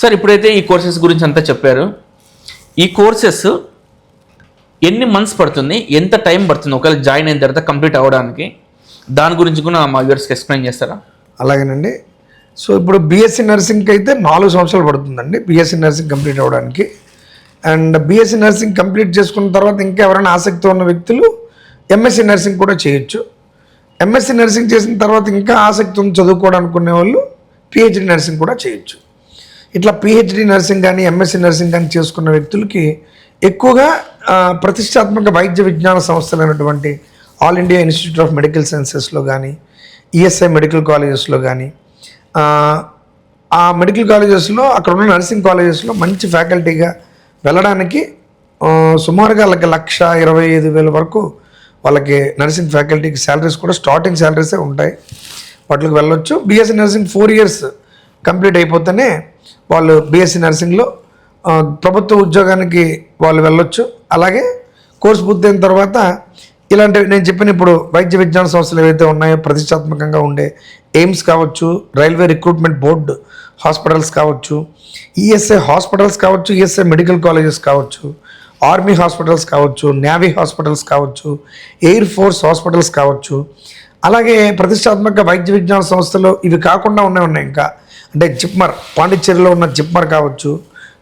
Sir ఇప్పుడైతే ఈ courses గురించి అంతా చెప్పారు. ఈ కోర్సెస్ ఎన్ని మంత్స్ పడుతుంది ఎంత టైం పడుతుంది ఒకవేళ జాయిన్ అయిన తర్వాత కంప్లీట్ అవ్వడానికి? దాని గురించి కూడా మా వ్యూవర్స్కి ఎక్స్ప్లెయిన్ చేస్తారా? అలాగేనండి. సో ఇప్పుడు బీఎస్సీ నర్సింగ్కి అయితే నాలుగు సంవత్సరాలు పడుతుందండి బీఎస్సీ నర్సింగ్ కంప్లీట్ అవ్వడానికి. అండ్ బీఎస్సీ నర్సింగ్ కంప్లీట్ చేసుకున్న తర్వాత ఇంకా ఎవరైనా ఆసక్తి ఉన్న వ్యక్తులు ఎంఎస్సీ నర్సింగ్ కూడా చేయొచ్చు. ఎంఎస్సీ నర్సింగ్ చేసిన తర్వాత ఇంకా ఆసక్తి ఉంది చదువుకోవడానుకునే వాళ్ళు పిహెచ్డి నర్సింగ్ కూడా చేయొచ్చు. ఇట్లా పిహెచ్డి నర్సింగ్ కానీ ఎంఎస్సీ నర్సింగ్ కానీ చేసుకున్న వ్యక్తులకి ఎక్కువగా ప్రతిష్టాత్మక వైద్య విజ్ఞాన సంస్థలైనటువంటి all India institute of medical సైన్సెస్లో కానీ ఈఎస్ఐ మెడికల్ కాలేజెస్లో కానీ ఆ, మెడికల్ కాలేజెస్లో అక్కడ ఉన్న నర్సింగ్ కాలేజెస్లో మంచి ఫ్యాకల్టీగా వెళ్ళడానికి సుమారుగా వాళ్ళకి లక్ష ఇరవై ఐదు వేల వరకు వాళ్ళకి నర్సింగ్ ఫ్యాకల్టీకి శాలరీస్ కూడా స్టార్టింగ్ శాలరీసే ఉంటాయి. వాటికి వెళ్ళొచ్చు. BSc nursing four years complete అయిపోతేనే వాళ్ళు బీఎస్సీ నర్సింగ్లో ప్రభుత్వ ఉద్యోగానికి వాళ్ళు వెళ్ళొచ్చు. అలాగే కోర్సు పూర్తయిన తర్వాత ఇలాంటివి నేను చెప్పిన ఇప్పుడు వైద్య విజ్ఞాన సంస్థలు ఏవైతే ఉన్నాయో ప్రతిష్టాత్మకంగా ఉండే ఎయిమ్స్ కావచ్చు రైల్వే రిక్రూట్మెంట్ బోర్డు హాస్పిటల్స్ కావచ్చు ఈఎస్ఐ హాస్పిటల్స్ కావచ్చు ఈఎస్ఐ మెడికల్ కాలేజెస్ కావచ్చు ఆర్మీ హాస్పిటల్స్ కావచ్చు నేవీ హాస్పిటల్స్ కావచ్చు ఎయిర్ ఫోర్స్ హాస్పిటల్స్ కావచ్చు. అలాగే ప్రతిష్టాత్మక వైద్య విజ్ఞాన సంస్థలు ఇవి కాకుండా ఉన్నాయి ఉన్నాయి ఇంకా. అంటే జిప్మర్ పాండిచ్చేరిలో ఉన్న జిప్మర్ కావచ్చు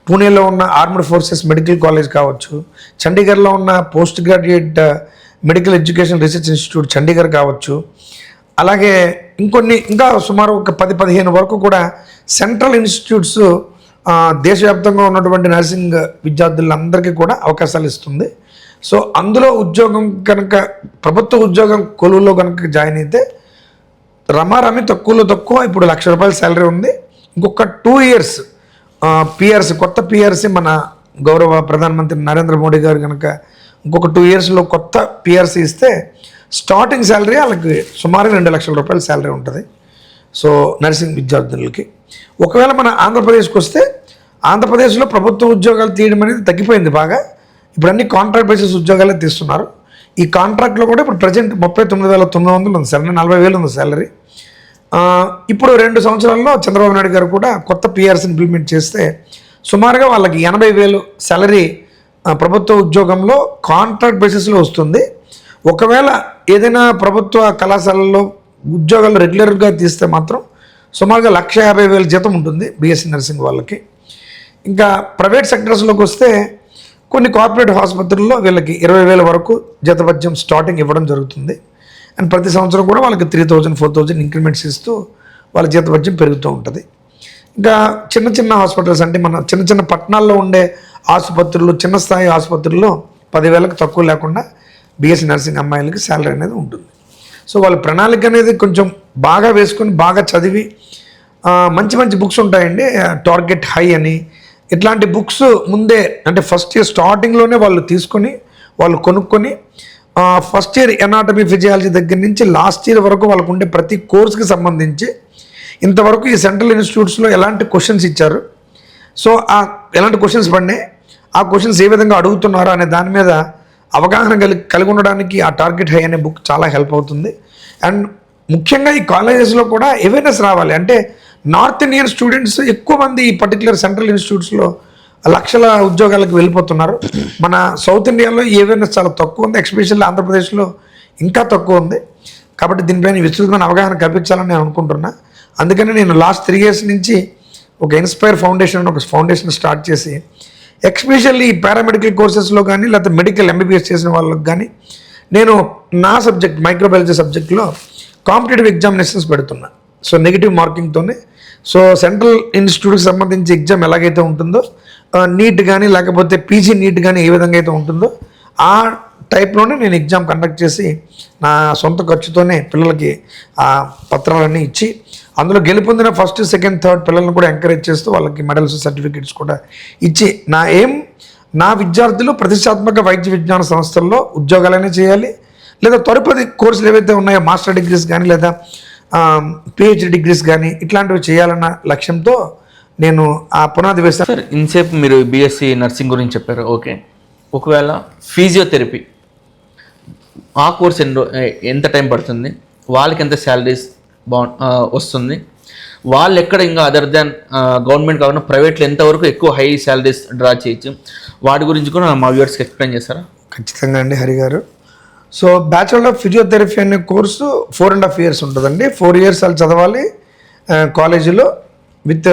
పూణేలో ఉన్న ఆర్మ్డ్ ఫోర్సెస్ మెడికల్ కాలేజ్ కావచ్చు చండీగఢ్లో ఉన్న post graduate medical education research institute Chandigarh కావచ్చు. అలాగే ఇంకొన్ని ఇంకా సుమారు ఒక పది పదిహేను వరకు కూడా సెంట్రల్ ఇన్స్టిట్యూట్స్ దేశవ్యాప్తంగా ఉన్నటువంటి నర్సింగ్ విద్యార్థులందరికీ కూడా అవకాశాలు ఇస్తుంది. సో అందులో ఉద్యోగం కనుక ప్రభుత్వ ఉద్యోగం కొలువులో కనుక జాయిన్ అయితే రమారమి తక్కువలో తక్కువ ఇప్పుడు లక్ష రూపాయల శాలరీ ఉంది. ఇంకొక టూ ఇయర్స్ పిఆర్సీ కొత్త పిఆర్సీ మన గౌరవ ప్రధానమంత్రి నరేంద్ర మోడీ గారు కనుక ఇంకొక టూ ఇయర్స్లో కొత్త పిఆర్సీ ఇస్తే స్టార్టింగ్ శాలరీ వాళ్ళకి సుమారు రెండు లక్షల రూపాయల శాలరీ ఉంటుంది. సో నర్సింగ్ విద్యార్థులకి ఒకవేళ మన ఆంధ్రప్రదేశ్కి వస్తే ఆంధ్రప్రదేశ్లో ప్రభుత్వ ఉద్యోగాలు తీయడం అనేది తగ్గిపోయింది బాగా. ఇప్పుడు అన్ని కాంట్రాక్ట్ బేసిస్ ఉద్యోగాలే తీస్తున్నారు. ఈ కాంట్రాక్ట్లో కూడా ఇప్పుడు ప్రజెంట్ ముప్పై తొమ్మిది వేల తొమ్మిది వందలు ఉంది శాలరీ నలభై వేలు ఉంది సాలరీ ఇప్పుడు రెండు సంవత్సరాల్లో చంద్రబాబు నాయుడు గారు కూడా కొత్త పిఆర్సీని ఇంప్లిమెంట్ చేస్తే సుమారుగా వాళ్ళకి ఎనభై వేలు శాలరీ ప్రభుత్వ ఉద్యోగంలో కాంట్రాక్ట్ బేసిస్లో వస్తుంది. ఒకవేళ ఏదైనా ప్రభుత్వ కళాశాలల్లో ఉద్యోగాలు రెగ్యులర్గా తీస్తే మాత్రం సుమారుగా లక్ష యాభై వేల జీతం ఉంటుంది బీఎస్సీ నర్సింగ్ వాళ్ళకి. ఇంకా ప్రైవేట్ సెక్టర్స్లోకి వస్తే కొన్ని కార్పొరేట్ ఆసుపత్రుల్లో వీళ్ళకి ఇరవై వేల వరకు జీతభత్యం స్టార్టింగ్ ఇవ్వడం జరుగుతుంది. అండ్ ప్రతి సంవత్సరం కూడా వాళ్ళకి three thousand four thousand increments ఇస్తూ వాళ్ళ జీతభత్యం పెరుగుతూ ఉంటుంది. ఇంకా చిన్న చిన్న హాస్పిటల్స్ అంటే మన చిన్న చిన్న పట్టణాల్లో ఉండే ఆసుపత్రులు చిన్న స్థాయి ఆసుపత్రుల్లో పదివేలకు తక్కువ లేకుండా బిఎస్సి నర్సింగ్ అమ్మాయిలకి శాలరీ అనేది ఉంటుంది. సో వాళ్ళ ప్రణాళిక అనేది కొంచెం బాగా వేసుకొని బాగా చదివి మంచి మంచి బుక్స్ ఉంటాయండి టార్గెట్ హై అని ఇట్లాంటి బుక్స్ ముందే అంటే ఫస్ట్ ఇయర్ స్టార్టింగ్లోనే వాళ్ళు తీసుకొని వాళ్ళు కొనుక్కొని ఫస్ట్ ఇయర్ ఎనాటమీ ఫిజియాలజీ దగ్గర నుంచి లాస్ట్ ఇయర్ వరకు వాళ్ళకు ఉండే ప్రతి కోర్స్కి సంబంధించి ఇంతవరకు ఈ సెంట్రల్ ఇన్స్టిట్యూట్స్లో ఎలాంటి క్వశ్చన్స్ ఇచ్చారు. సో ఆ ఎలాంటి క్వశ్చన్స్ పడినాయి ఆ క్వశ్చన్స్ ఏ విధంగా అడుగుతున్నారు అనే దాని మీద అవగాహన కలిగి కలిగి ఉండడానికి ఆ టార్గెట్ హై అనే బుక్ చాలా హెల్ప్ అవుతుంది. అండ్ ముఖ్యంగా ఈ కాలేజెస్లో కూడా అవేర్నెస్ రావాలి. అంటే నార్త్ ఇండియన్ స్టూడెంట్స్ ఎక్కువ మంది ఈ పర్టికులర్ సెంట్రల్ ఇన్స్టిట్యూట్స్లో లక్షల ఉద్యోగాలకు వెళ్ళిపోతున్నారు. మన సౌత్ ఇండియాలో ఏవైనా చాలా తక్కువ ఉంది. ఎక్స్పెషల్లీ ఆంధ్రప్రదేశ్లో ఇంకా తక్కువ ఉంది. కాబట్టి దీనిపైన విస్తృతమైన అవగాహన కల్పించాలని నేను అనుకుంటున్నా. అందుకని నేను లాస్ట్ త్రీ ఇయర్స్ నుంచి ఒక ఇన్స్పైర్ ఫౌండేషన్ అని ఒక ఫౌండేషన్ స్టార్ట్ చేసి ఎక్స్పెషల్లీ పారామెడికల్ కోర్సెస్లో కానీ లేకపోతే మెడికల్ ఎంబీబీఎస్ చేసిన వాళ్ళకి కానీ నేను నా సబ్జెక్ట్ మైక్రోబయాలజీ సబ్జెక్ట్లో కాంపిటేటివ్ ఎగ్జామినేషన్స్ పెడుతున్నా. సో నెగిటివ్ మార్కింగ్తోనే సో సెంట్రల్ ఇన్స్టిట్యూట్కి సంబంధించి ఎగ్జామ్ ఎలాగైతే ఉంటుందో నీట్ కానీ లేకపోతే పీజీ నీట్ కానీ ఏ విధంగా అయితే ఉంటుందో ఆ టైప్లోనే నేను ఎగ్జామ్ కండక్ట్ చేసి నా సొంత ఖర్చుతోనే పిల్లలకి ఆ పత్రాలన్నీ ఇచ్చి అందులో గెలుపొందిన ఫస్ట్ సెకండ్ థర్డ్ పిల్లల్ని కూడా ఎంకరేజ్ చేస్తూ వాళ్ళకి మెడల్స్ సర్టిఫికేట్స్ కూడా ఇచ్చి నా ఏం నా విద్యార్థులు ప్రతిష్టాత్మక వైద్య విజ్ఞాన సంస్థల్లో ఉద్యోగాలనే చేయాలి లేదా తదుపరి కోర్సులు ఏవైతే ఉన్నాయో మాస్టర్ డిగ్రీస్ కానీ లేదా పిహెచ్డి డిగ్రీస్ కానీ ఇట్లాంటివి చేయాలన్న లక్ష్యంతో నేను ఆ పునాది వేస్తాను సార్ ఇన్సేపు మీరు బీఎస్సీ నర్సింగ్ గురించి చెప్పారు. ఓకే. ఒకవేళ ఫిజియోథెరపీ ఆ కోర్స్ ఎన్ని ఎంత టైం పడుతుంది? వాళ్ళకి ఎంత శాలరీస్ బా వస్తుంది? వాళ్ళు ఎక్కడ ఇంకా అదర్ దాన్ గవర్నమెంట్ కాకుండా ప్రైవేట్లో ఎంతవరకు ఎక్కువ హై శాలరీస్ డ్రా చేయొచ్చు? వాటి గురించి కూడా మా వ్యూవర్స్కి ఎక్స్ప్లెయిన్ చేస్తారా? ఖచ్చితంగా అండి హరి గారు సో బ్యాచులర్ ఆఫ్ ఫిజియోథెరపీ అనే course four and half years ఉంటుందండి. ఫోర్ ఇయర్స్ వాళ్ళు చదవాలి. కాలేజీలో విత్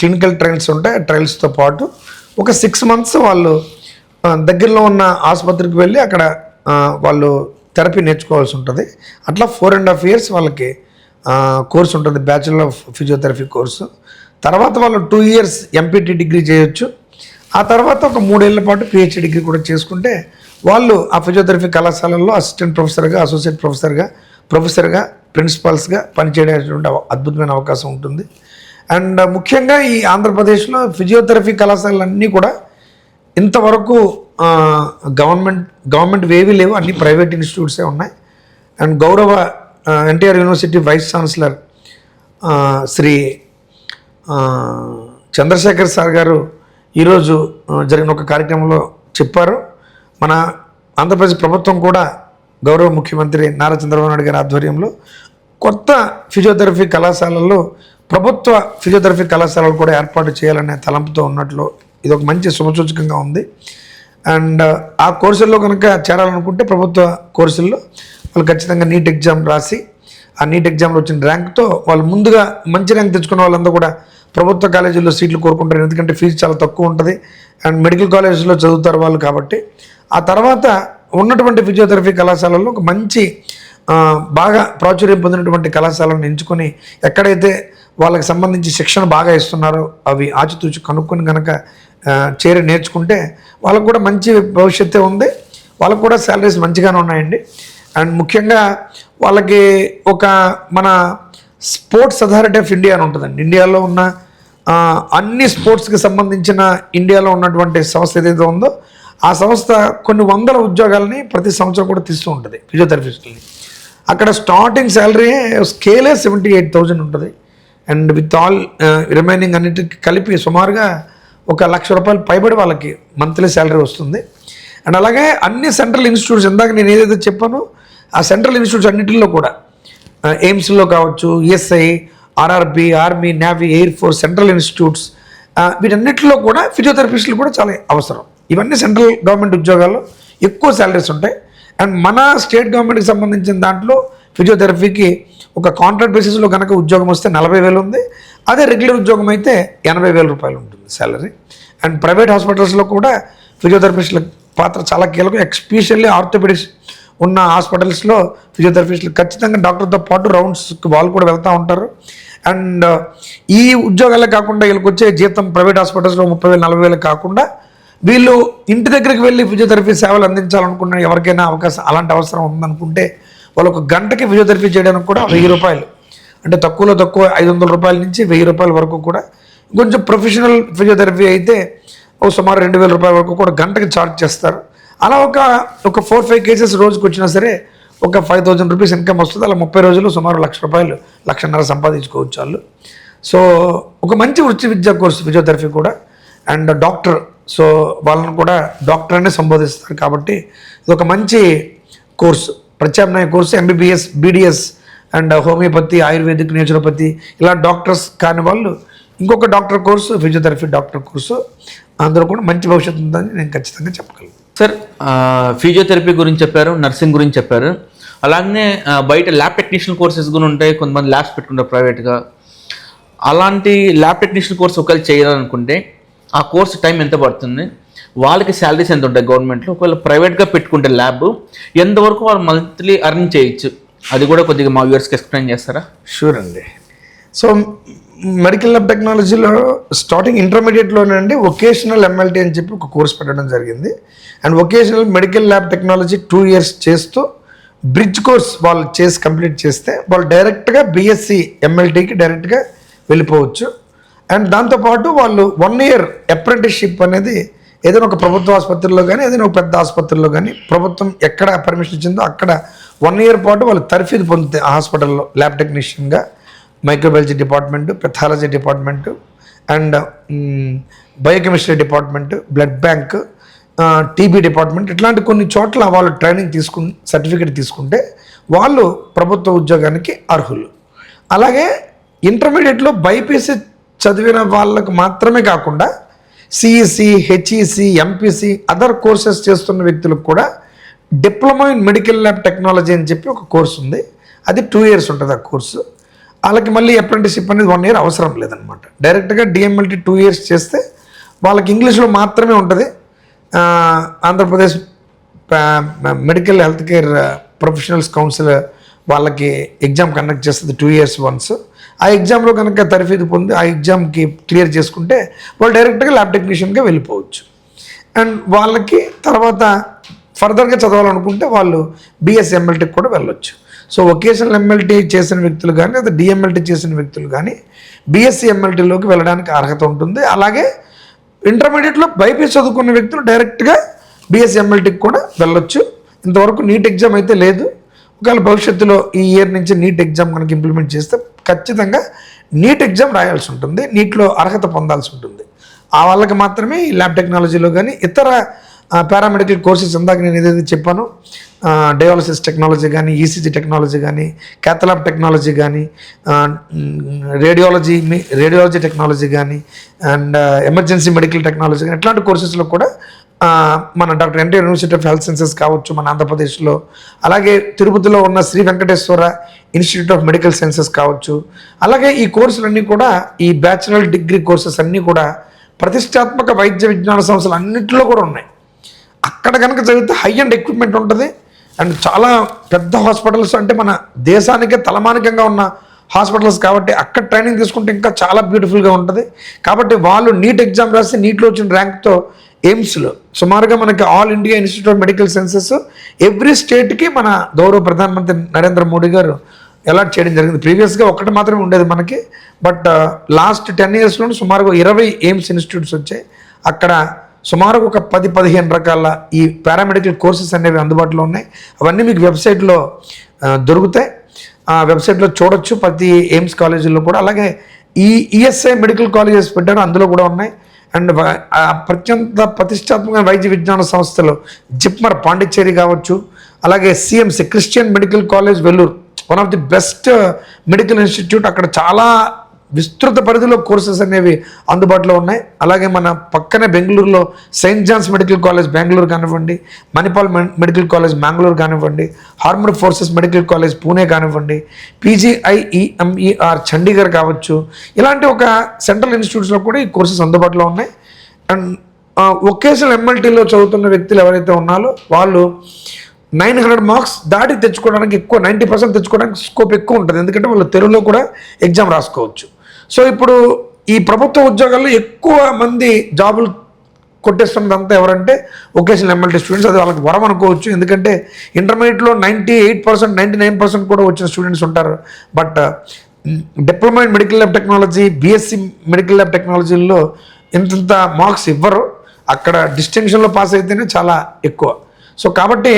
క్లినికల్ ట్రయల్స్ ఉంటాయి. ట్రయల్స్తో పాటు ఒక సిక్స్ మంత్స్ వాళ్ళు దగ్గరలో ఉన్న ఆసుపత్రికి వెళ్ళి అక్కడ వాళ్ళు థెరపీ నేర్చుకోవాల్సి ఉంటుంది. అట్లా ఫోర్ అండ్ హాఫ్ ఇయర్స్ వాళ్ళకి కోర్స్ ఉంటుంది. Bachelor of physiotherapy course. తర్వాత వాళ్ళు టూ ఇయర్స్ ఎంపీటీ డిగ్రీ చేయొచ్చు. ఆ తర్వాత ఒక మూడేళ్ళ పాటు పిహెచ్డి డిగ్రీ కూడా చేసుకుంటే వాళ్ళు ఆ ఫిజియోథెరపీ కళాశాలల్లో అసిస్టెంట్ ప్రొఫెసర్గా అసోసియేట్ ప్రొఫెసర్గా ప్రొఫెసర్గా ప్రిన్సిపాల్స్గా పనిచేయడానికి అవ- అద్భుతమైన అవకాశం ఉంటుంది. అండ్ ముఖ్యంగా ఈ ఆంధ్రప్రదేశ్లో ఫిజియోథెరపీ కళాశాలలన్నీ కూడా ఇంతవరకు గవర్నమెంట్ గవర్నమెంట్ వేవి లేవు అన్ని ప్రైవేట్ ఇన్స్టిట్యూట్సే ఉన్నాయి. అండ్ గౌరవ NTR university vice chancellor Shri Chandrashekar sir గారు ఈరోజు జరిగిన ఒక కార్యక్రమంలో చెప్పారు. మన ఆంధ్రప్రదేశ్ ప్రభుత్వం కూడా గౌరవ ముఖ్యమంత్రి నారా చంద్రబాబు నాయుడు గారి ఆధ్వర్యంలో కొత్త ఫిజియోథెరపీ కళాశాలల్లో ప్రభుత్వ ఫిజియోథెరపీ కళాశాలలు కూడా ఏర్పాటు చేయాలనే తలంపుతో ఉన్నట్లు ఇది ఒక మంచి శుభసూచకంగా ఉంది. అండ్ ఆ కోర్సుల్లో కనుక చేరాలనుకుంటే ప్రభుత్వ కోర్సుల్లో వాళ్ళు ఖచ్చితంగా నీట్ ఎగ్జామ్ రాసి ఆ నీట్ ఎగ్జామ్లో వచ్చిన ర్యాంక్తో వాళ్ళు ముందుగా మంచి ర్యాంక్ తెచ్చుకున్న వాళ్ళందరూ కూడా ప్రభుత్వ కాలేజీల్లో సీట్లు కోరుకుంటారు. ఎందుకంటే ఫీజు చాలా తక్కువ ఉంటుంది. అండ్ మెడికల్ కాలేజెస్లో చదువుతారు వాళ్ళు కాబట్టి. ఆ తర్వాత ఉన్నటువంటి ఫిజియోథెరపీ కళాశాలలో ఒక మంచి బాగా ప్రాచుర్యం పొందినటువంటి కళాశాలను ఎంచుకొని ఎక్కడైతే వాళ్ళకి సంబంధించి శిక్షణ బాగా ఇస్తున్నారో అవి ఆచితూచి కనుక్కొని కనుక చేరి నేర్చుకుంటే వాళ్ళకు కూడా మంచి భవిష్యత్తే ఉంది. వాళ్ళకు కూడా శాలరీస్ మంచిగానే ఉన్నాయండి. అండ్ ముఖ్యంగా వాళ్ళకి ఒక మన స్పోర్ట్స్ అథారిటీ ఆఫ్ ఇండియా అని ఉంటుందండి. ఇండియాలో ఉన్న అన్ని స్పోర్ట్స్కి సంబంధించిన ఇండియాలో ఉన్నటువంటి సంస్థ ఏదైతే ఉందో ఆ సంస్థ కొన్ని వందల ఉద్యోగాలని ప్రతి సంవత్సరం కూడా తీస్తూ ఉంటుంది ఫిజియోథెరపిస్ట్ని అక్కడ స్టార్టింగ్ శాలరీ స్కేలే సెవెంటీ ఎయిట్ థౌజండ్ ఉంటుంది. అండ్ విత్ ఆల్ రిమైనింగ్ అన్నిటికి కలిపి సుమారుగా ఒక లక్ష రూపాయలు పైబడి వాళ్ళకి మంత్లీ శాలరీ వస్తుంది. అండ్ అలాగే అన్ని సెంట్రల్ ఇన్స్టిట్యూట్స్ ఇందాక నేను ఏదైతే చెప్పానో ఆ సెంట్రల్ ఇన్స్టిట్యూట్స్ అన్నింటిలో కూడా ఎయిమ్స్లో కావచ్చు ESI RRB army navy air force central institutes వీటన్నిటిలో కూడా ఫిజియోథెరపిస్టులు కూడా చాలా అవసరం. ఇవన్నీ సెంట్రల్ గవర్నమెంట్ ఉద్యోగాల్లో ఎక్కువ శాలరీస్ ఉంటాయి. అండ్ మన స్టేట్ గవర్నమెంట్కి సంబంధించిన దాంట్లో ఫిజియోథెరపీకి ఒక కాంట్రాక్ట్ బేసిస్లో కనుక ఉద్యోగం వస్తే నలభై వేలు ఉంది. అదే రెగ్యులర్ ఉద్యోగం అయితే ఎనభై వేల రూపాయలు ఉంటుంది శాలరీ అండ్ ప్రైవేట్ హాస్పిటల్స్లో కూడా ఫిజియోథెరపిస్టుల పాత్ర చాలా కీలకం ఎక్స్పెషల్లీ ఆర్థోపెడిక్స్ ఉన్న హాస్పిటల్స్లో ఫిజియోథెరపిస్టులు ఖచ్చితంగా డాక్టర్తో పాటు రౌండ్స్కి వాళ్ళు కూడా వెళ్తూ ఉంటారు. అండ్ ఈ ఉద్యోగాలే కాకుండా వీళ్ళకి వచ్చే జీతం ప్రైవేట్ హాస్పిటల్స్లో ముప్పై వేలు నలభై వేలు కాకుండా వీళ్ళు ఇంటి దగ్గరికి వెళ్ళి ఫిజియోథెరపీ సేవలు అందించాలనుకున్న ఎవరికైనా అవకాశం అలాంటి అవసరం ఉందనుకుంటే వాళ్ళు ఒక గంటకి ఫిజియోథెరపీ చేయడానికి కూడా వెయ్యి రూపాయలు. అంటే తక్కువలో తక్కువ ఐదు వందల రూపాయల నుంచి వెయ్యి రూపాయల వరకు కూడా కొంచెం ప్రొఫెషనల్ ఫిజియోథెరపీ అయితే ఓ సుమారు రెండు వేల రూపాయల వరకు కూడా గంటకి ఛార్జ్ చేస్తారు. అలా ఒక ఒక ఫోర్ ఫైవ్ కేసెస్ రోజుకి వచ్చినా సరే ఒక ఫైవ్ థౌజండ్ రూపీస్ ఇన్కమ్ వస్తుంది. అలా ముప్పై రోజులు సుమారు లక్ష రూపాయలు లక్షన్నర సంపాదించుకోవచ్చు వాళ్ళు. సో ఒక మంచి వృత్తి విద్యా కోర్సు ఫిజియోథెరపీ కూడా. అండ్ డాక్టర్ సో వాళ్ళని కూడా డాక్టర్ అనే సంబోధిస్తారు కాబట్టి ఇది ఒక మంచి కోర్సు ప్రత్యామ్నాయ course. MBBS BDS and homeopathy ayurvedic naturopathy ఇలా డాక్టర్స్ కాని వాళ్ళు ఇంకొక doctor course physiotherapy doctor course. అందులో కూడా మంచి భవిష్యత్తు ఉందని నేను ఖచ్చితంగా చెప్పగలను. సార్ ఫిజియోథెరపీ గురించి చెప్పారు నర్సింగ్ గురించి చెప్పారు. అలాగే బయట ల్యాబ్ టెక్నీషియన్ కోర్సెస్ కూడా ఉంటాయి కొంతమంది ల్యాబ్స్ పెట్టుకుంటారు ప్రైవేట్గా. అలాంటి ల్యాబ్ టెక్నీషియన్ కోర్స్ ఒకవేళ చేయాలనుకుంటే ఆ కోర్స్ టైం ఎంత పడుతుంది? వాళ్ళకి శాలరీస్ ఎంత ఉంటాయి గవర్నమెంట్లో? ఒకవేళ ప్రైవేట్గా పెట్టుకుంటే ల్యాబ్ ఎంతవరకు వాళ్ళు మంత్లీ అర్న్ చేయొచ్చు? అది కూడా కొద్దిగా మా వ్యూవర్స్కి ఎక్స్ప్లెయిన్ చేస్తారా? షూర్ అండి సో మెడికల్ ల్యాబ్ టెక్నాలజీలో స్టార్టింగ్ ఇంటర్మీడియట్లోనే అండి వొకేషనల్ ఎంఎల్టీ అని చెప్పి ఒక కోర్స్ పెట్టడం జరిగింది. And vocational medical lab technology two years చేస్తూ బ్రిడ్జ్ కోర్స్ వాళ్ళు చేసి కంప్లీట్ చేస్తే వాళ్ళు డైరెక్ట్గా బీఎస్సీ ఎంఎల్టీకి డైరెక్ట్గా వెళ్ళిపోవచ్చు. అండ్ దాంతోపాటు వాళ్ళు వన్ ఇయర్ అప్రెంటిస్షిప్ అనేది ఏదైనా ఒక ప్రభుత్వ ఆసుపత్రిలో కానీ ఏదైనా ఒక పెద్ద ఆసుపత్రిలో కానీ ప్రభుత్వం ఎక్కడ పర్మిషన్ ఇచ్చిందో అక్కడ వన్ ఇయర్ పాటు వాళ్ళు తర్ఫీదు పొందుతాయి ఆ హాస్పిటల్లో lab టెక్నీషియన్గా microbiology department pathology department and biochemistry department blood bank TB department ఇట్లాంటి కొన్ని చోట్ల వాళ్ళు ట్రైనింగ్ తీసుకుని సర్టిఫికేట్ తీసుకుంటే వాళ్ళు ప్రభుత్వ ఉద్యోగానికి అర్హులు. అలాగే ఇంటర్మీడియట్లో బైపీసీ చదివిన వాళ్ళకు మాత్రమే కాకుండా CEC HEC MPC other courses చేస్తున్న వ్యక్తులకు కూడా diploma in medical lab technology అని చెప్పి ఒక కోర్సు ఉంది. అది టూ ఇయర్స్ ఉంటుంది ఆ కోర్సు. వాళ్ళకి మళ్ళీ అప్రెంటిస్షిప్ అనేది వన్ ఇయర్ అవసరం లేదనమాట డైరెక్ట్గా డిఎంఎల్టీ టూ ఇయర్స్ చేస్తే వాళ్ళకి ఇంగ్లీష్లో మాత్రమే ఉంటుంది. Andhra Pradesh medical health care professionals council వాళ్ళకి ఎగ్జామ్ కండక్ట్ చేస్తుంది టూ ఇయర్స్ వన్స్ ఆ ఎగ్జామ్లో కనుక తరఫీదు పొంది ఆ ఎగ్జామ్కి క్లియర్ చేసుకుంటే వాళ్ళు డైరెక్ట్గా ల్యాబ్ టెక్నీషియన్గా వెళ్ళిపోవచ్చు. అండ్ వాళ్ళకి తర్వాత ఫర్దర్గా చదవాలనుకుంటే వాళ్ళు బిఎస్ఎంఎల్టీకి కూడా వెళ్ళొచ్చు. సో ఒకేషనల్ ఎమ్మెల్టీ చేసిన వ్యక్తులు కానీ లేదా డిఎంఎల్టీ చేసిన వ్యక్తులు కానీ బీఎస్సీ ఎమ్మెల్టీలోకి వెళ్ళడానికి అర్హత ఉంటుంది. అలాగే ఇంటర్మీడియట్లో బైపీ చదువుకున్న వ్యక్తులు డైరెక్ట్గా బిఎస్సి ఎమ్మెల్టీకి కూడా వెళ్ళొచ్చు. ఇంతవరకు నీట్ ఎగ్జామ్ అయితే లేదు. ఒకవేళ భవిష్యత్తులో ఈ ఇయర్ నుంచి నీట్ ఎగ్జామ్ కనుక ఇంప్లిమెంట్ చేస్తే ఖచ్చితంగా నీట్ ఎగ్జామ్ రాయాల్సి ఉంటుంది. నీట్లో అర్హత పొందాల్సి ఉంటుంది. ఆ వాళ్ళకి మాత్రమే ఈ ల్యాబ్ టెక్నాలజీలో కానీ ఇతర పారామెడికల్ కోర్సెస్ ఇందాక నేను ఏదైతే చెప్పానో డయాలసిస్ టెక్నాలజీ కానీ ఈసీజీ టెక్నాలజీ కానీ క్యాథలాబ్ టెక్నాలజీ కానీ రేడియాలజీ రేడియాలజీ టెక్నాలజీ కానీ అండ్ ఎమర్జెన్సీ మెడికల్ టెక్నాలజీ కానీ ఇట్లాంటి కోర్సెస్లో కూడా మన doctor NT university of health sciences కావచ్చు మన ఆంధ్రప్రదేశ్లో అలాగే తిరుపతిలో ఉన్న Sri Venkateswara institute of medical sciences కావచ్చు. అలాగే ఈ కోర్సులన్నీ కూడా ఈ బ్యాచిలర్ డిగ్రీ కోర్సెస్ అన్నీ కూడా ప్రతిష్టాత్మక వైద్య విజ్ఞాన సంస్థలు అన్నింటిలో కూడా ఉన్నాయి. అక్కడ కనుక చదివితే హై అండ్ ఎక్విప్మెంట్ ఉంటుంది. అండ్ చాలా పెద్ద హాస్పిటల్స్ అంటే మన దేశానికే తలమానికంగా ఉన్న హాస్పిటల్స్ కాబట్టి అక్కడ ట్రైనింగ్ తీసుకుంటే ఇంకా చాలా బ్యూటిఫుల్గా ఉంటుంది. కాబట్టి వాళ్ళు నీట్ ఎగ్జామ్ రాసి నీట్లో వచ్చిన ర్యాంక్తో ఎయిమ్స్లో సుమారుగా మనకి all India institute of medical sciences every స్టేట్కి మన గౌరవ ప్రధానమంత్రి నరేంద్ర మోడీ గారు అలాట్ చేయడం జరిగింది. ప్రీవియస్గా ఒకటి మాత్రమే ఉండేది మనకి. బట్ లాస్ట్ టెన్ ఇయర్స్లో సుమారుగా ఇరవై ఎయిమ్స్ ఇన్స్టిట్యూట్స్ వచ్చాయి. అక్కడ సుమారు ఒక పది పదిహేను రకాల ఈ పారామెడికల్ కోర్సెస్ అనేవి అందుబాటులో ఉన్నాయి. అవన్నీ మీకు వెబ్సైట్లో దొరుకుతాయి. ఆ వెబ్సైట్లో చూడొచ్చు. ప్రతి ఎయిమ్స్ కాలేజీల్లో కూడా. అలాగే ఈ ఈఎస్ఐ మెడికల్ కాలేజెస్ పెట్టారు అందులో కూడా ఉన్నాయి. అండ్ అత్యంత ప్రతిష్టాత్మక వైద్య విజ్ఞాన సంస్థలు జిప్మర్ పాండిచ్చేరి కావచ్చు. అలాగే CMC Christian medical college Vellore. One of the best medical institute. అక్కడ చాలా విస్తృత పరిధిలో కోర్సెస్ అనేవి అందుబాటులో ఉన్నాయి. అలాగే మన పక్కనే బెంగళూరులో saint John's medical college Bangalore కానివ్వండి మణిపాల్ మెడికల్ కాలేజ్ మ్యాంగ్లూరు కానివ్వండి armed forces medical college Pune కానివ్వండి పీజీఐఈఎంఈఆర్ చండీగఢ్ కావచ్చు. ఇలాంటి ఒక సెంట్రల్ ఇన్స్టిట్యూట్స్లో కూడా ఈ కోర్సెస్ అందుబాటులో ఉన్నాయి. అండ్ ఒకేసారి ఎంఎల్టీలో చదువుతున్న వ్యక్తులు ఎవరైతే ఉన్నారో వాళ్ళు నైన్ హండ్రెడ్ మార్క్స్ దాటి తెచ్చుకోవడానికి ఎక్కువ నైంటీ పర్సెంట్ తెచ్చుకోవడానికి స్కోప్ ఎక్కువ ఉంటుంది. ఎందుకంటే వాళ్ళు తెలుగులో కూడా ఎగ్జామ్ రాసుకోవచ్చు. సో ఇప్పుడు ఈ ప్రభుత్వ ఉద్యోగాల్లో ఎక్కువ మంది జాబులు కొట్టేస్తున్నదంతా ఎవరంటే ఒకేషనల్ ఎమ్మెల్టీ స్టూడెంట్స్. అది వాళ్ళకి వరం అనుకోవచ్చు. ఎందుకంటే ఇంటర్మీడియట్లో ninety eight percent ninety nine percent కూడా వచ్చిన స్టూడెంట్స్ ఉంటారు. But diploma in medical lab technology BSc medical lab టెక్నాలజీల్లో ఇంతంత మార్క్స్ ఇవ్వరు. అక్కడ డిస్టింక్షన్లో పాస్ అయితేనే చాలా ఎక్కువ. సో కాబట్టి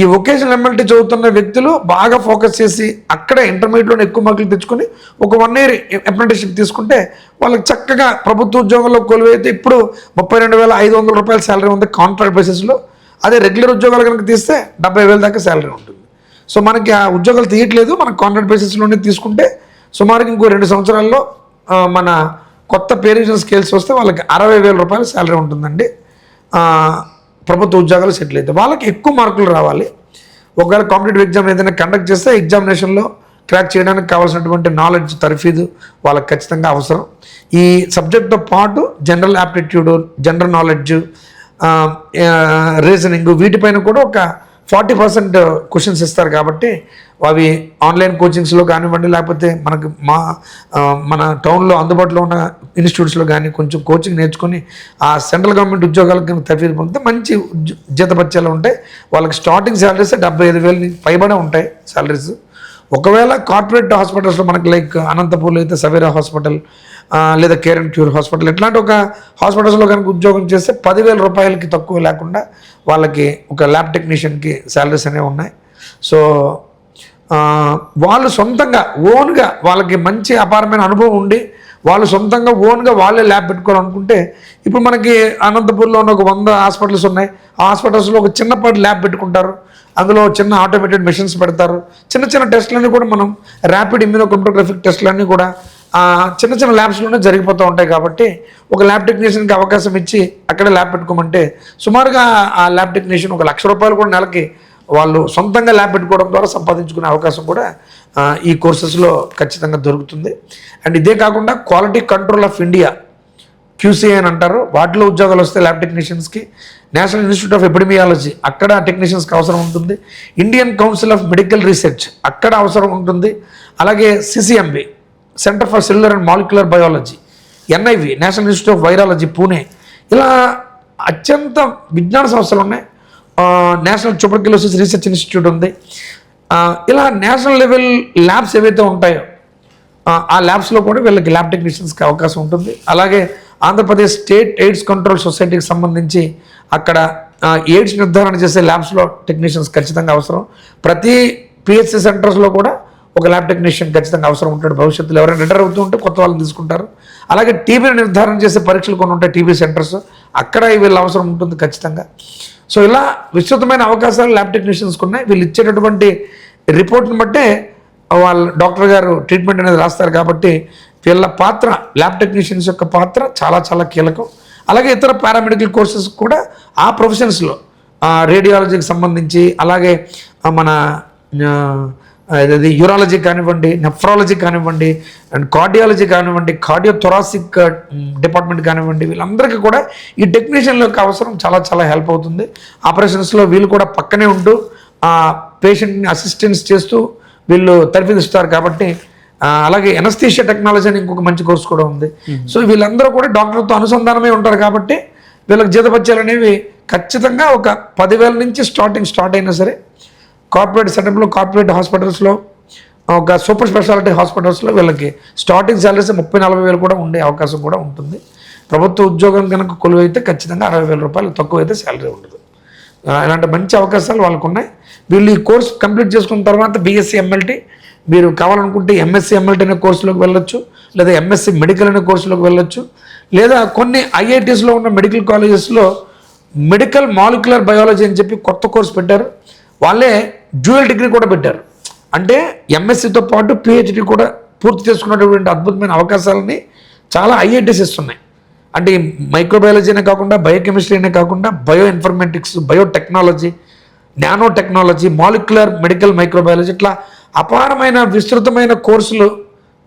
ఈ వొకేషనల్ ఎమ్మెల్టీ చదువుతున్న వ్యక్తులు బాగా ఫోకస్ చేసి అక్కడే ఇంటర్మీడియట్లోనే ఎక్కువ మార్కులు తెచ్చుకొని ఒక వన్ ఇయర్ అప్రెంటిస్షిప్ తీసుకుంటే వాళ్ళకి చక్కగా ప్రభుత్వ ఉద్యోగంలో కొలువైతే ఇప్పుడు ముప్పై రెండు వేల ఐదు వందల రూపాయల శాలరీ ఉంది కాంట్రాక్ట్ బేసిస్లో అదే రెగ్యులర్ ఉద్యోగాలు కనుక తీస్తే డెబ్బై వేల దాకా శాలరీ ఉంటుంది. సో మనకి ఆ ఉద్యోగాలు తీయట్లేదు మన కాంట్రాక్ట్ బేసిస్లోనే తీసుకుంటే సుమారుగా ఇంకో రెండు సంవత్సరాల్లో మన కొత్త పేరిజన్ స్కేల్స్ వస్తే వాళ్ళకి అరవై వేల రూపాయల శాలరీ ఉంటుందండి. ప్రభుత్వ ఉద్యోగాలు సెటిల్ అయితే వాళ్ళకి ఎక్కువ మార్కులు రావాలి. ఒకవేళ కాంపిటేటివ్ ఎగ్జామ్ ఏదైనా కండక్ట్ చేస్తే ఎగ్జామినేషన్లో క్రాక్ చేయడానికి కావాల్సినటువంటి నాలెడ్జ్ తరఫీదు వాళ్ళకి ఖచ్చితంగా అవసరం. ఈ సబ్జెక్ట్తో పాటు general aptitude general knowledge reasoning వీటిపైన కూడా ఒక ఫార్టీ పర్సెంట్ క్వశ్చన్స్ ఇస్తారు కాబట్టి అవి ఆన్లైన్ కోచింగ్స్లో కానివ్వండి లేకపోతే మనకు మా మన టౌన్లో అందుబాటులో ఉన్న ఇన్స్టిట్యూట్స్లో కానీ కొంచెం కోచింగ్ నేర్చుకొని ఆ సెంట్రల్ గవర్నమెంట్ ఉద్యోగాలకు కనుక తఫీదు పొందితే మంచి జీతపత్యాలు ఉంటాయి. వాళ్ళకి స్టార్టింగ్ శాలరీస్ డెబ్బై ఐదు వేలు పైబడే ఉంటాయి శాలరీస్ ఒకవేళ కార్పొరేట్ హాస్పిటల్స్లో మనకి లైక్ అనంతపూర్లో అయితే సవేరా హాస్పిటల్ లేదా కేర్ అండ్ క్యూర్ హాస్పిటల్. ఇట్లాంటి ఒక హాస్పిటల్స్లో కనుక ఉద్యోగం చేస్తే పదివేల రూపాయలకి తక్కువ లేకుండా వాళ్ళకి ఒక ల్యాబ్ టెక్నీషియన్కి శాలరీస్ అనేవి ఉన్నాయి. సో వాళ్ళు సొంతంగా ఓన్గా వాళ్ళకి మంచి అపారమైన అనుభవం ఉండి వాళ్ళు సొంతంగా ఓన్గా వాళ్ళే ల్యాబ్ పెట్టుకోవాలనుకుంటే ఇప్పుడు మనకి అనంతపూర్లో ఉన్న ఒక వంద హాస్పిటల్స్ ఉన్నాయి. ఆ హాస్పిటల్స్లో ఒక చిన్నపాటి ల్యాబ్ పెట్టుకుంటారు. అందులో చిన్న ఆటోమేటెడ్ మెషిన్స్ పెడతారు. చిన్న చిన్న టెస్ట్లన్నీ కూడా మనం ర్యాపిడ్ ఇమ్యూనోక్రోమటోగ్రఫిక్ టెస్ట్లన్నీ కూడా చిన్న చిన్న ల్యాబ్స్లోనే జరిగిపోతూ ఉంటాయి కాబట్టి ఒక ల్యాబ్ టెక్నీషియన్కి అవకాశం ఇచ్చి అక్కడే ల్యాబ్ పెట్టుకోమంటే సుమారుగా ఆ ల్యాబ్ టెక్నీషియన్ ఒక లక్ష రూపాయలు కూడా నెలకి వాళ్ళు సొంతంగా ల్యాబ్ పెట్టుకోవడం ద్వారా సంపాదించుకునే అవకాశం కూడా ఈ కోర్సెస్లో ఖచ్చితంగా దొరుకుతుంది. అండ్ ఇదే కాకుండా Quality Control of India QC అని అంటారు. వాటిలో ఉద్యోగాలు వస్తే ల్యాబ్ టెక్నీషియన్స్కి నేషనల్ ఇన్స్టిట్యూట్ ఆఫ్ ఎపిడమియాలజీ అక్కడ టెక్నీషియన్స్కి అవసరం ఉంటుంది. Indian council of medical research అక్కడ అవసరం ఉంటుంది. అలాగే CCMB centre for cellular and molecular biology NIV national institute of virology Pune ఇలా అత్యంత విజ్ఞాన సంస్థలు ఉన్నాయి. నేషనల్ ట్యూబర్క్యులోసిస్ రీసెర్చ్ ఇన్స్టిట్యూట్ ఉంది. ఇలా నేషనల్ లెవెల్ ల్యాబ్స్ ఏవైతే ఉంటాయో ఆ, ల్యాబ్స్లో కూడా వీళ్ళకి ల్యాబ్ టెక్నీషియన్స్కి అవకాశం ఉంటుంది. అలాగే ఆంధ్రప్రదేశ్ స్టేట్ ఎయిడ్స్ కంట్రోల్ సొసైటీకి సంబంధించి అక్కడ ఎయిడ్స్ నిర్ధారణ చేసే ల్యాబ్స్లో టెక్నీషియన్స్ ఖచ్చితంగా అవసరం. ప్రతి పిహెచ్సి సెంటర్స్లో కూడా ఒక ల్యాబ్ టెక్నీషియన్ ఖచ్చితంగా అవసరం ఉంటాడు భవిష్యత్తులో ఎవరైనా రిటైర్ అవుతూ ఉంటే కొత్త వాళ్ళని తీసుకుంటారు. అలాగే టీబీని నిర్ధారణ చేసే పరీక్షలు కొన్ని ఉంటాయి టీబీ సెంటర్స్ అక్కడ వీళ్ళ అవసరం ఉంటుంది ఖచ్చితంగా. సో ఇలా విస్తృతమైన అవకాశాలు ల్యాబ్ టెక్నీషియన్స్కి ఉన్నాయి. వీళ్ళు ఇచ్చేటటువంటి రిపోర్ట్ని బట్టే వాళ్ళ డాక్టర్ గారు ట్రీట్మెంట్ అనేది రాస్తారు కాబట్టి వీళ్ళ పాత్ర ల్యాబ్ టెక్నీషియన్స్ యొక్క పాత్ర చాలా చాలా కీలకం. అలాగే ఇతర పారామెడికల్ కోర్సెస్ కూడా ఆ ప్రొఫెషన్స్లో రేడియాలజీకి సంబంధించి అలాగే మన ఇది యూరాలజీ కానివ్వండి నెఫ్రాలజీ కానివ్వండి అండ్ కార్డియాలజీ కానివ్వండి కార్డియో థొరాసిక్ డిపార్ట్మెంట్ కానివ్వండి వీళ్ళందరికీ కూడా ఈ టెక్నీషియన్ల యొక్క అవసరం చాలా చాలా హెల్ప్ అవుతుంది. ఆపరేషన్స్లో వీళ్ళు కూడా పక్కనే ఉంటూ ఆ పేషెంట్ని అసిస్టెన్స్ చేస్తూ వీళ్ళు తరఫిదిస్తారు కాబట్టి అలాగే ఎనస్థీషియా టెక్నాలజీ అని ఇంకొక మంచి కోర్స్ కూడా ఉంది. సో వీళ్ళందరూ కూడా డాక్టర్తో అనుసంధానమే ఉంటారు కాబట్టి వీళ్ళకి జీతపత్యాలు అనేవి ఖచ్చితంగా ఒక పదివేల నుంచి స్టార్టింగ్ స్టార్ట్ అయినా సరే కార్పొరేట్ సెటప్లో కార్పొరేట్ హాస్పిటల్స్లో ఒక సూపర్ స్పెషాలిటీ హాస్పిటల్స్లో వీళ్ళకి స్టార్టింగ్ శాలరీస్ ముప్పై నలభై వేలు కూడా ఉండే అవకాశం కూడా ఉంటుంది. ప్రభుత్వ ఉద్యోగం కనుక కొలువు అయితే ఖచ్చితంగా అరవై వేల రూపాయలు తక్కువ అయితే శాలరీ ఉండదు ఇలాంటి మంచి అవకాశాలు వాళ్ళకు ఉన్నాయి వీళ్ళు ఈ కోర్స్ కంప్లీట్ చేసుకున్న తర్వాత బీఎస్సీ ఎమ్మెల్టీ మీరు కావాలనుకుంటే ఎంఎస్సీ ఎమ్మెల్టీ అనే కోర్సులోకి వెళ్ళొచ్చు లేదా ఎంఎస్సీ మెడికల్ అనే కోర్సులోకి వెళ్ళొచ్చు లేదా కొన్ని ఐఐటీస్లో ఉన్న మెడికల్ కాలేజెస్లో మెడికల్ మాలిక్యులర్ బయాలజీ అని చెప్పి కొత్త కోర్స్ పెట్టారు. వాళ్ళే డ్యూయల్ డిగ్రీ కూడా పెట్టారు. అంటే ఎంఎస్సితో పాటు పిహెచ్డి కూడా పూర్తి చేసుకున్నటువంటి అద్భుతమైన అవకాశాలని చాలా ఐఐటీస్ ఇస్తున్నాయి. అంటే మైక్రోబయాలజీనే కాకుండా బయోకెమిస్ట్రీనే కాకుండా bio informatics biotechnology nano technology molecular medical microbiology ఇట్లా అపారమైన విస్తృతమైన కోర్సులు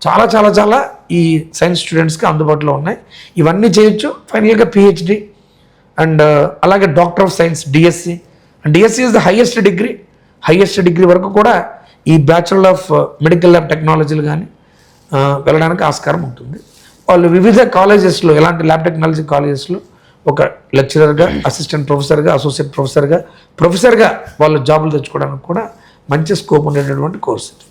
చాలా చాలా చాలా ఈ సైన్స్ స్టూడెంట్స్కి అందుబాటులో ఉన్నాయి. ఇవన్నీ చేయొచ్చు. ఫైనల్గా పిహెచ్డి అండ్ అలాగే doctor of science DSc DSc is the highest degree highest degree వరకు కూడా ఈ బ్యాచులర్ ఆఫ్ మెడికల్ ల్యాబ్ టెక్నాలజీలు కానీ వెళ్ళడానికి ఆస్కారం ఉంటుంది. వాళ్ళు వివిధ కాలేజెస్లో ఎలాంటి ల్యాబ్ టెక్నాలజీ కాలేజెస్లో ఒక లెక్చరర్గా అసిస్టెంట్ ప్రొఫెసర్గా అసోసియేట్ ప్రొఫెసర్గా ప్రొఫెసర్గా వాళ్ళు జాబులు తెచ్చుకోవడానికి కూడా మంచి స్కోప్ ఉండేటటువంటి కోర్సు ఇది.